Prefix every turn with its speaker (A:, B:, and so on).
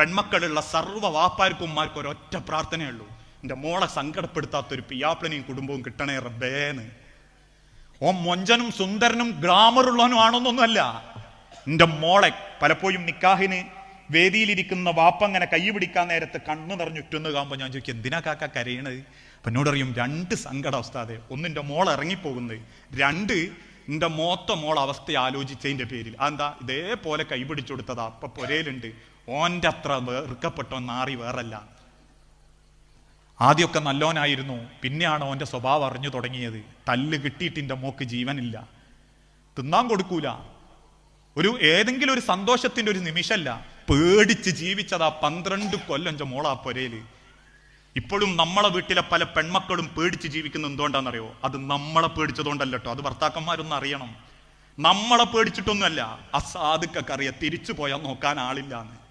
A: പെൺമക്കളുള്ള സർവ വാപ്പാർക്കും ഒരൊറ്റ പ്രാർത്ഥനയുള്ളൂ. എന്റെ മോളെ സങ്കടപ്പെടുത്താത്തൊരു പിയാപ്പിളനെയും കുടുംബവും കിട്ടണേ റബ്ബേന്ന്. ഓ മൊഞ്ചനും സുന്ദരനും ഗ്ലാമറുള്ളവനും ആണെന്നൊന്നുമല്ല എന്റെ മോളെ പലപ്പോഴും നിക്കാഹിന് വേദിയിലിരിക്കുന്ന വാപ്പ അങ്ങനെ കൈ പിടിക്കാൻ നേരത്ത് കണ്ണു നിറഞ്ഞുറ്റുന്ന് കാണുമ്പോൾ ഞാൻ ചോദിക്കും എന്തിനാ കാക്ക കരയണത്? അപ്പം എന്നോട് അറിയും രണ്ട് സങ്കട അവസ്ഥാതെ ഒന്ന് എന്റെ മോൾ ഇറങ്ങിപ്പോകുന്നത് രണ്ട് എന്റെ മോത്ത മോൾ അവസ്ഥ ആലോചിച്ചതിന്റെ പേരിൽ. അതെന്താ? ഇതേപോലെ കൈപിടിച്ചു കൊടുത്തതാ അപ്പം പൊരയിലുണ്ട് ഓന്റെ അത്ര വെറുക്കപ്പെട്ടോ നാറി വേറല്ല. ആദ്യമൊക്കെ നല്ലോനായിരുന്നു. പിന്നെയാണ് ഓന്റെ സ്വഭാവം അറിഞ്ഞു തുടങ്ങിയത്. തല്ല് കിട്ടിയിട്ട് എന്റെ മോക്ക് ജീവനില്ല. തിന്നാൻ കൊടുക്കൂല. ഒരു ഏതെങ്കിലും ഒരു സന്തോഷത്തിന്റെ ഒരു നിമിഷമല്ല. പേടിച്ച് ജീവിച്ചതാ പന്ത്രണ്ട് കൊല്ലം എന്റെ മോളാ പൊരയിൽ ഇപ്പോഴും നമ്മളെ വീട്ടിലെ പല പെൺമക്കളും പേടിച്ച് ജീവിക്കുന്ന എന്തുകൊണ്ടാണെന്നറിയോ? അത് നമ്മളെ പേടിച്ചതുകൊണ്ടല്ല കേട്ടോ അത് ഭർത്താക്കന്മാരൊന്നും അറിയണം. നമ്മളെ പേടിച്ചിട്ടൊന്നുമല്ല. അസാധുക്കറിയ തിരിച്ചു പോയാൽ നോക്കാൻ ആളില്ലാന്ന്.